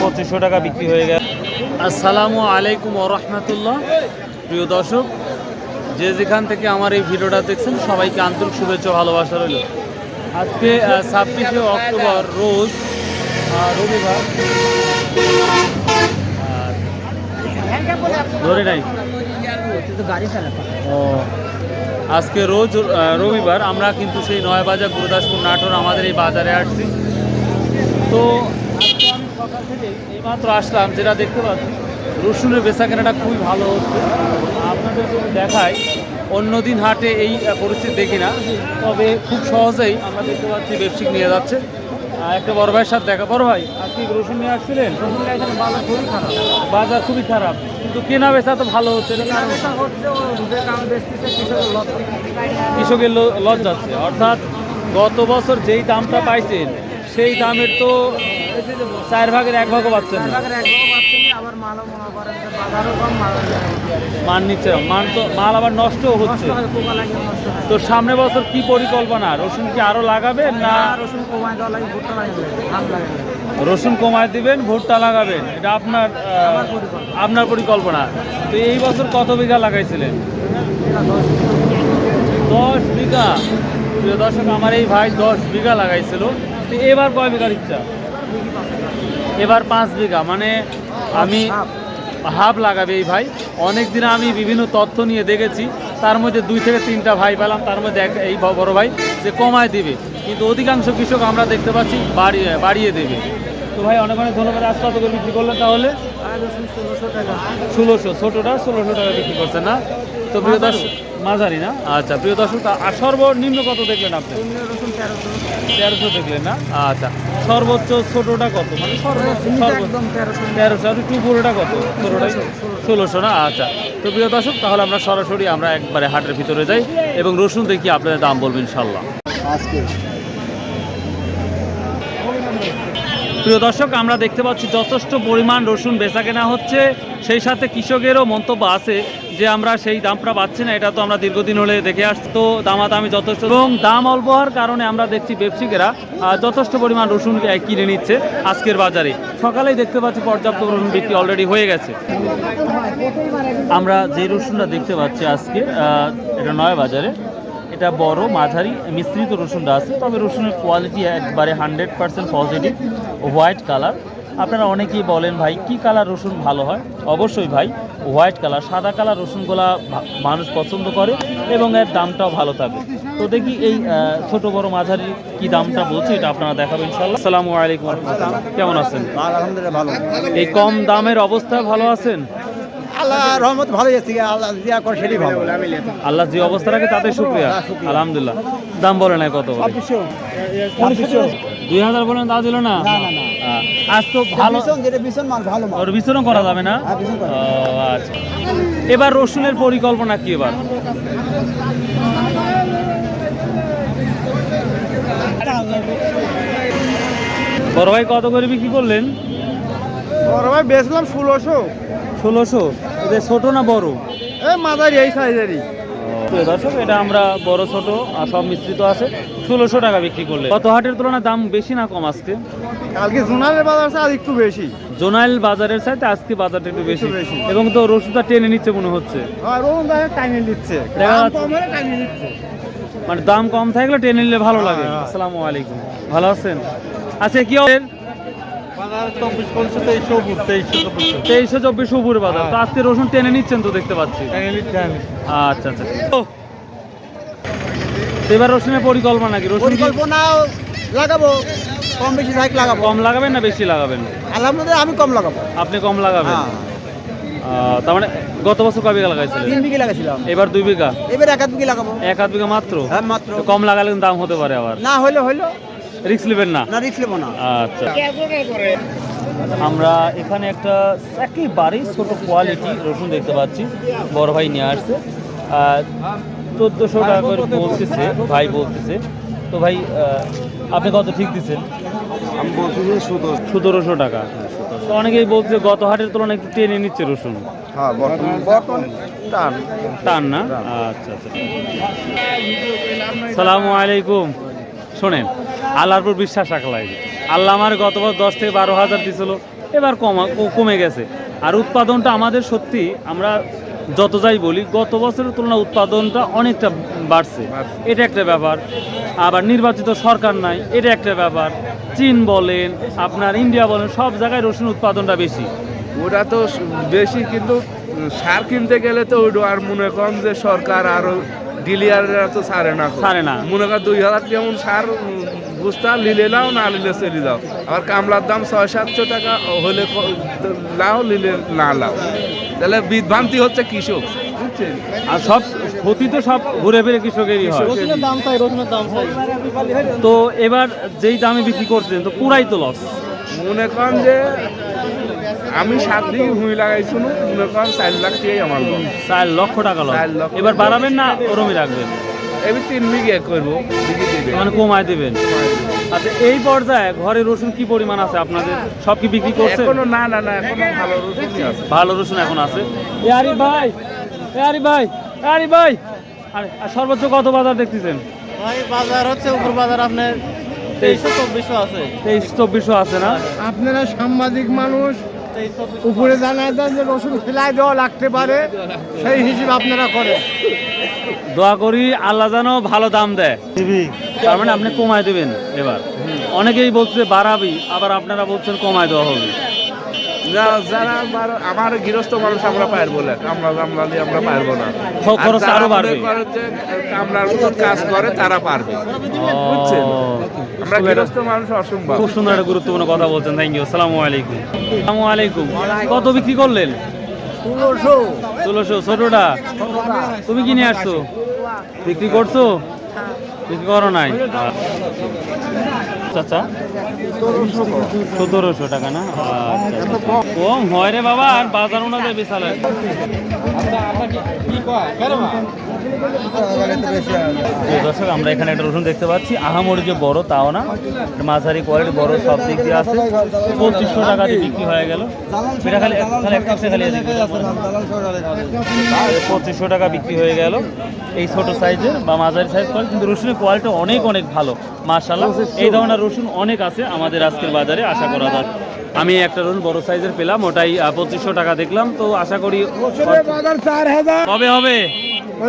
পঁচিশশো টাকা বিক্রি হয়ে গেল। আসসালামু আলাইকুম রহমতুল্লাহ। প্রিয় দর্শক যে যেখান থেকে আমার এই ভিডিওটা দেখছেন সবাইকে আন্তরিক শুভেচ্ছা ভালোবাসা রইল। আজকে ছাব্বিশে অক্টোবর রোজ রবিবার। ধরে নাই। ও আজকে রোজ রবিবার আমরা কিন্তু সেই নয় বাজার গুরুদাসপুর নাটোর আমাদের এই বাজারে আসছি। তো আজকে আমি সকাল এইমাত্র আসলাম যেটা দেখতে পাচ্ছি রসুনের বেচা কেনাটা খুবই ভালো হচ্ছে। আপনাদের যদি দেখাই অন্যদিন হাটে এই পরিস্থিতি দেখি না তবে খুব সহজেই আমরা দেখতে পাচ্ছি ব্যবসায়িক নিয়ে যাচ্ছে। একটা বড় ভাইয়ের সাথে দেখা। বড় ভাই আজকে রসুন নিয়ে আসছিলেন? বাজার খুবই খারাপ। বাজার খুবই খারাপ। কিন্তু কেনা বেচা তো ভালো হচ্ছে কৃষকের লস যাচ্ছে। অর্থাৎ গত বছর যেই দামটা পাইছেন সেই দামের তো চার ভাগের এক ভাগও পাচ্ছেন না। মান নিচ্ছে মান তো মাল আবার নষ্টও হচ্ছে। তো সামনে বছর কি পরিকল্পনা? রসুন কি আরও লাগাবেন না রসুন কমায় দিবেন ভুট্টা লাগাবেন। এটা আপনার আপনার পরিকল্পনা। তো এই বছর কত বিঘা লাগাইছিলেন? দশ বিঘা। প্রিয় দর্শক আমার এই ভাই দশ বিঘা লাগাইছিল। তো এবার কয় বিঘার ইচ্ছা? এবার পাঁচ বিঘা মানে আমি হাফ। লাগাবে এই ভাই। অনেক দিন আমি বিভিন্ন তথ্য নিয়ে দেখেছি তার মধ্যে দুই থেকে তিনটা ভাই পেলাম তার মধ্যে এক এই বড় ভাই যে কমায় দিবে। কিন্তু অধিকাংশ কৃষক আমরা দেখতে পাচ্ছি বাড়িয়ে বাড়িয়ে দেবে। তো ভাই অনেক অনেক ধন্যবাদ। আজ কত করে বিক্রি করলেন তাহলে? ষোলোশো ছোটোটা ষোলোশো টাকা বিক্রি করছেন না? তো প্রিয় দর্শক মাঝারি না? আচ্ছা প্রিয় দর্শক আর সর্বনিম্ন কত দেখলেন আপনি? তেরোশো দেখলেন না? আচ্ছা সর্বোচ্চ ছোটোটা কত? মানে সর্বোচ্চ তেরোশো। আর একটু পুরোটা কত? ষোলোটাই ষোলোশো। না? আচ্ছা তো প্রিয় দর্শক তাহলে আমরা সরাসরি আমরা একবারে হাটের ভিতরে যাই এবং রসুন দেখি আপনাদের দাম বলবেন ইনশাল্লাহ প্রিয় দর্শক আমরা দেখতে পাচ্ছি যথেষ্ট পরিমাণ রসুন বেচা কেনা হচ্ছে। সেই সাথে কৃষকেরও মন্তব্য আছে। যে আমরা সেই দামটা পাচ্ছি না এটা তো আমরা দীর্ঘদিন হলে দেখে আসছি। তো দামাদামি যথেষ্ট এবং দাম অল্প হওয়ার কারণে আমরা দেখছি ব্যবসায়িকেরা আহ, যথেষ্ট পরিমাণ রসুন কিনে নিচ্ছে আজকের বাজারে। সকালেই দেখতে পাচ্ছি পর্যাপ্ত রসুন বিক্রি অলরেডি হয়ে গেছে। আমরা যে রসুনটা দেখতে পাচ্ছি আজকে এটা নয় বাজারে এটা বড় মাঝারি মিশ্রিত রসুনটা আছে তবে রসুনের কোয়ালিটি একবারে hundred percent positive white colour আপনারা অনেকেই বলেন ভাই কি কালার রসুন ভালো হয়? অবশ্যই ভাই হোয়াইট কালার সাদা কালার রসুনগুলা মানুষ পছন্দ করে এবং এর দামটাও ভালো থাকে। তো দেখি এই ছোট বড় মাঝারি কি দামটা বলছে এটা আপনারা দেখাবেন ইনশাল্লাহ আসসালামু আলাইকুম। কেমন আছেন? আলহামদুলিল্লাহ ভালো। এই কম দামের অবস্থায় ভালো আছেন? আল্লাহ রহমত ভালোই আছে আল্লাহ দিয়া করে সেটাই ভালো। আল্লাহ যে অবস্থা রাখে তাতে শুক্রিয়া। আলহামদুলিল্লাহ। দাম বলে নাই কত দুই হাজার বলেন তা দিল না। আজ তো ভালো ওর বিচরণ করা যাবে না? হ্যাঁ, আচ্ছা। এবার রসুনের পরিকল্পনা কি এবার? বড় ভাই কত করে বিক্রি করলেন? বড় ভাই বেচলাম ষোলোশো। ষোলোশো? এটা ছোট না বড়? এই মাদারি এই সাইজেরই। প্রিয় দর্শক এটা আমরা বড় ছোট আর সব মিশ্রিত আছে। ষোলোশো টাকা বিক্রি করলে কত হাটের তুলনায় দাম বেশি না কম আজকে? কালকে জোনালের বাজার আছে একটু বেশি। জোনাইল বাজারের চাইতে আজকে বাজারটা একটু বেশি। এবং তো রসুনটা টেনে নিচ্ছে মনে হচ্ছে। আর টাইমে নিচ্ছে। টাইমে নিচ্ছে। মানে দাম কম থাকলে টেনে নিলে ভালো লাগে। হ্যাঁ, হ্যাঁ। আসসালামু আলাইকুম। ভালো আছেন? আচ্ছা কি হবে তেইশশো চব্বিশ উপরে বাজার। তো আজকে রসুন টেনে নিচ্ছেন তো দেখতে পাচ্ছি। আচ্ছা আচ্ছা। এবার রসুনের পরিকল্পনা কি? রসুন পরিকল্পনা লাগাবো। কম বেশি সাইক লাগাবো। কম লাগাবেন না বেশি লাগাবেন? আলহামদুলিল্লাহ আমি কম লাগাবো। আপনি কম লাগাবেন? হ্যাঁ। তার মানে গত বছর কয় বিঘা লাগাইছিলেন? তিন বিঘে লাগাইছিলাম। এবার দুই বিঘা? এবার এক আধ বিঘে লাগাবো। এক আধ বিঘা মাত্র? হ্যাঁ মাত্র। কম লাগালে দাম হতে পারে আবার? না হইল হইল। রিস্ক নেবেন না? না রিক্স নেব না। আচ্ছা। আমরা এখানে একটা একেবারেই ছোট কোয়ালিটি রসুন দেখতে পাচ্ছি। বড় ভাই নিয়ে আসছে। চোদ্দোশো টাকা করে বলতেছে ভাই বলতেছে। তো ভাই আপনি কত ঠিক দিচ্ছেন? আমি বলছি যে সতেরোশো। টাকা। তো অনেকেই বলছে গত হাটের তুলনায় একটু টেনে নিচ্ছে রসুন। হ্যাঁ বর্তমান বর্তমান টান। টান না? আচ্ছা আচ্ছা। সালামু আলাইকুম। শোনেন আল্লাহর উপর বিশ্বাস রাখা লাগে আল্লাহ আমার গতবার দশ থেকে বারো হাজার দিছিল এবার কমা কমে গেছে। আর উৎপাদনটা আমাদের সত্যি আমরা যত যাই বলি গত বছরের তুলনায় উৎপাদনটা অনেকটা বাড়ছে। এটা একটা ব্যাপার। আবার নির্বাচিত সরকার নাই এটা একটা ব্যাপার। চীন বলেন আপনার ইন্ডিয়া বলেন সব জায়গায় রসুন উৎপাদনটা বেশি। ওটা তো বেশি কিন্তু সার কিনতে গেলে তো ওইটা আর মনে করেন যে সরকার আরও ডিলিয়াররা তো ছাড়ে না। ছাড়ে না। মনে কর দুই হাজার যেমন সার বুঝতা লিলে নাও না লিলে চলে যাও। আবার কামলার দাম ছয় সাতশো টাকা হলে লাও লিলে না লাও তাহলে বিভ্রান্তি হচ্ছে কৃষক। বুঝছেন? আর সব ক্ষতি তো সব ঘুরে ফিরে কৃষকেরই হয়। রসুনের দাম চাই রসুনের দাম চাই। তো এবার যেই দামে বিক্রি করছেন তো পুরাই তো লস মনে করেন যে আমি সাত দিন হুই লাগাইছি মনে করেন চার লাখ টাকাই আমার চার লক্ষ টাকা লস লক্ষ এবার বাড়াবেন না ওরমই রাখবেন। এবার তিন বিঘে করব। মানে কমায় দেবেন। আচ্ছা এই পর্যায়ে ঘরে রসুন কি পরিমাণ আছে? আপনাদের সব কি বিক্রি করছে এখনও না না না এখনও ভালো রসুনই আছে। ভালো রসুন এখন আছে। এ আরিফ ভাই এ আরিফ ভাই এ আরিফ ভাই। আর আর সর্বোচ্চ কত বাজার দেখতেছেন? ভাই বাজার হচ্ছে উপর বাজার আপনার তেইশ চব্বিশশো আছে না? আপনারা সাংবাদিক মানুষ উপরে জানায় দেন যে রসুন ফেলাই দেওয়া লাগতে পারে সেই হিসেবে আপনারা করেন। দোয়া করি আল্লাহ যেন ভালো দাম দেয়। তার মানে আপনি কমায় দেবেন এবার। অনেকেই বলছে বাড়াবি। আবার আপনারা বলছেন কমায় দেওয়া হবে। যারা আমার গৃহস্থ মানুষ আমরা পারব না কামলা কামলালি আমরা পারব না। খরচ আরও বাড়বে। কামলার মতো কাজ করে তারা পারবে। বুঝছেন? আমরা গৃহস্থ মানুষ অসম্ভব। খুব সুন্দর একটা গুরুত্বপূর্ণ কথা বলছেন। Thank you. আসসালামু আলাইকুম। আসসালামু আলাইকুম। কত বিক্রি করলেন? ষোলোশো। ছোটটা? তুমি কিনে আসছো? বিক্রি করছ? বিক্রি করো নাই? সতেরোশো টাকা না? আচ্ছা। কম হয় রে বাবা, আর বাজার বিশাল আমরা এখানে একটা রসুন দেখতে পাচ্ছি। আহামরি যে বড়, তাও না। মাঝারি কোয়ালিটি বড়, সব দিক দিয়ে আছে। পঁচিশশো টাকা দিয়ে বিক্রি হয়ে গেল। সেটা খালি খালি পঁচিশশো টাকা বিক্রি হয়ে গেল। এই ছোট সাইজের বা মাঝারি সাইজ কোয়ালিটি কিন্তু রসুনের কোয়ালিটি অনেক অনেক ভালো। মার্শাল্লাহ এই ধরনের রসুন অনেক আছে আমাদের আজকের বাজারে আশা করা যায়। আমি একটা রসুন বড় সাইজের পেলাম ওটাই পঁচিশশো টাকা দেখলাম তো আশা করি হবে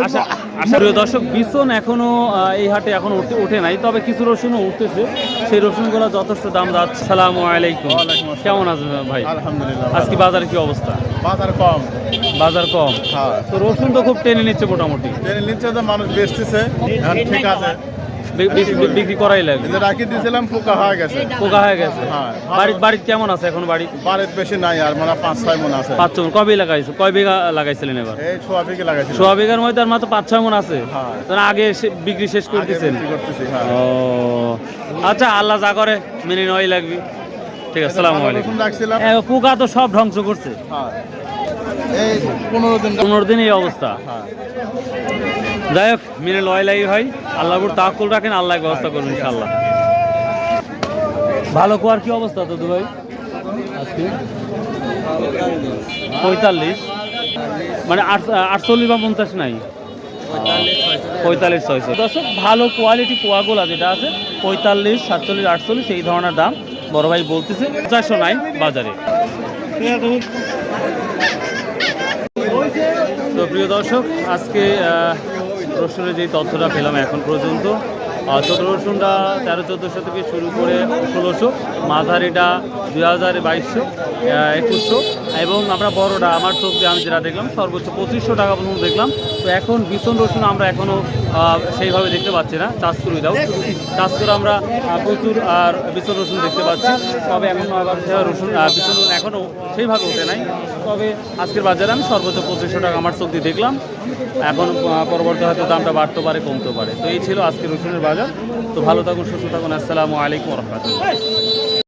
আশা প্রিয় দর্শক বিছন এখনও এই হাটে এখন ওঠে নাই তবে কিছু রসুনও উঠতেছে। সেই রসুনগুলো যথেষ্ট দাম যাচ্ছে। সালাম আলাইকুম। কেমন আছেন ভাই? আলহামদুলিল্লাহ আজকে বাজার কি অবস্থা? বাজার কম। বাজার কম। হ্যাঁ। তো রসুন তো খুব টেনে নিচ্ছে মোটামুটি। ট্রেনের নিচে তো মানুষ বেচতেছে। ঠিক আছে। বিক্রি করাই লাগবে। রাখি দিয়েছিলাম পোকা হয়ে গেছে। পোকা হয়ে গেছে। হ্যাঁ, ভালো। বাড়ি বাড়ি কেমন আছে এখন বাড়ি? বাড়ির বেশি নাই আর মানে পাঁচ ছয় মন আছে। পাঁচ ছয়। কবে লাগাইছো? কয় বিঘা লাগাইছিলেন এবার? এই ছোয়া বিঘে লাগাইছি সোয়া বিঘার মধ্যে আর মাত্র পাঁচ ছয় মন আছে। হ্যাঁ। তাহলে আগে বিক্রি শেষ করতেছেন? করতেছি হ্যাঁ। ও। আচ্ছা আল্লাহ যা করে মেনে নেওয়াই লাগবে। ঠিক আছে আসসালামু আলাইকুম। পোকা তো সব ধ্বংস করছে। পনেরো দিন পনেরো দিন এই অবস্থা। হ্যাঁ। যাই হোক, মেনে লয় লাগি আল্লাহর উপর তাকুল রাখেন আল্লাহ ব্যবস্থা করবেন ইনশাল্লাহ ভালো কুয়ার কি অবস্থা তো ভাই? আজকে? পঁয়তাল্লিশ। মানে আট- আটচল্লিশ বা পঞ্চাশ নাই? পঁয়তাল্লিশ ছয়শো। দর্শক, ভালো কোয়ালিটি কোয়াগুলা যেটা আছে, পঁয়তাল্লিশ, সাতচল্লিশ, আটচল্লিশ, এই ধরনের দাম বড় ভাই বলতেছে চারশো নাই বাজারে। তো প্রিয় দর্শক, আজকে আহ, রসুনের যে তথ্যটা পেলাম এখন পর্যন্ত রসুনটা তেরো চোদ্দোশো থেকে শুরু করে ষোলোশো মাঝারিটা দুই হাজার বাইশশো একুশশো এবং আমরা বড়টা, আমার চোখ আমি যেটা দেখলাম, সর্বোচ্চ পঁচিশশো টাকা পর্যন্ত দেখলাম। তো এখন ভীষণ রসুন আমরা এখনও সেইভাবে দেখতে পাচ্ছি না। চাষ করে দাও। চাষ করে আমরা প্রচুর আর ভীষণ রসুন দেখতে পাচ্ছি। তবে এখন রসুন ভীষণ রসুন এখনও সেইভাবে ওঠে নাই। তবে আজকের বাজারে আমি সর্বোচ্চ পঁচিশশো টাকা আমার চোখ দিয়ে দেখলাম। এখন পরবর্তী হয়তো দামটা বাড়তে পারে কমতে পারে। তো এই ছিল আজকে রসুনের বাজার। তো ভালো থাকুন সুস্থ থাকুন। আসসালামু আলাইকুম রহমতুল্লাহ।